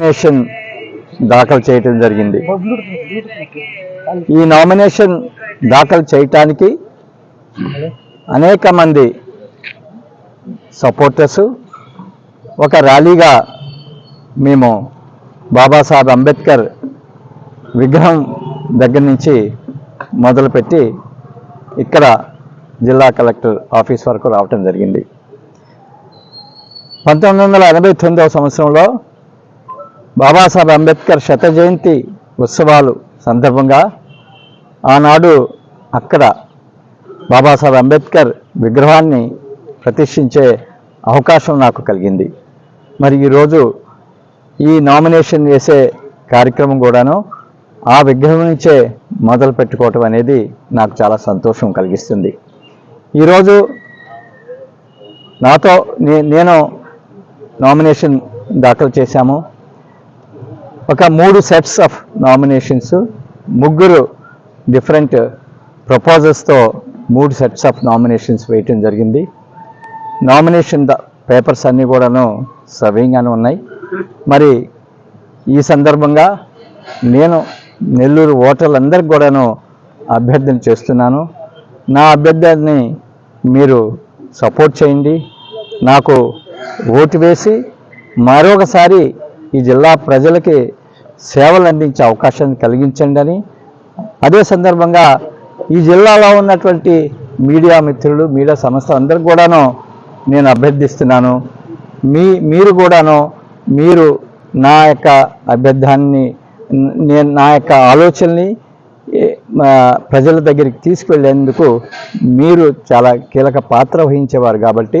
Nomination దాఖలు చేయటం జరిగింది. ఈ నామినేషన్ దాఖలు చేయటానికి అనేక మంది సపోర్టర్స్ ఒక ర్యాలీగా మేము బాబాసాహెబ్ అంబేద్కర్ విగ్రహం దగ్గర నుంచి మొదలుపెట్టి ఇక్కడ జిల్లా కలెక్టర్ ఆఫీస్ వరకు రావటం జరిగింది. పంతొమ్మిది వందల ఎనభై తొమ్మిదవ సంవత్సరంలో బాబాసాహెబ్ అంబేద్కర్ శత జయంతి ఉత్సవాలు సందర్భంగా ఆనాడు అక్కడ బాబాసాహెబ్ అంబేద్కర్ విగ్రహాన్ని ప్రతిష్ఠించే అవకాశం నాకు కలిగింది. మరి ఈరోజు ఈ నామినేషన్ వేసే కార్యక్రమం కూడాను ఆ విగ్రహం నుంచే మొదలు పెట్టుకోవటం అనేది నాకు చాలా సంతోషం కలిగిస్తుంది. ఈరోజు నాతో నేను నామినేషన్ దాఖలు చేశాము. ఒక మూడు సెట్స్ ఆఫ్ నామినేషన్స్ ముగ్గురు డిఫరెంట్ ప్రపోజల్స్తో మూడు సెట్స్ ఆఫ్ నామినేషన్స్ వేయటం జరిగింది. నామినేషన్ ద పేపర్స్ అన్నీ కూడాను సవ్యంగానే ఉన్నాయి. మరి ఈ సందర్భంగా నేను నెల్లూరు ఓటర్లందరికీ కూడాను అభ్యర్థన చేస్తున్నాను. నా అభ్యర్థాన్ని మీరు సపోర్ట్ చేయండి. నాకు ఓటు వేసి మరొకసారి ఈ జిల్లా ప్రజలకి సేవలు అందించే అవకాశాన్ని కలిగించండి అని. అదే సందర్భంగా ఈ జిల్లాలో ఉన్నటువంటి మీడియా మిత్రులు మీడియా సంస్థలందరికీ కూడాను నేను అభ్యర్థిస్తున్నాను. మీ మీరు కూడాను మీరు నా యొక్క అభ్యర్థాన్ని నేను నా యొక్క ఆలోచనని మా ప్రజల దగ్గరికి తీసుకువెళ్ళేందుకు మీరు చాలా కీలక పాత్ర వహించేవారు కాబట్టి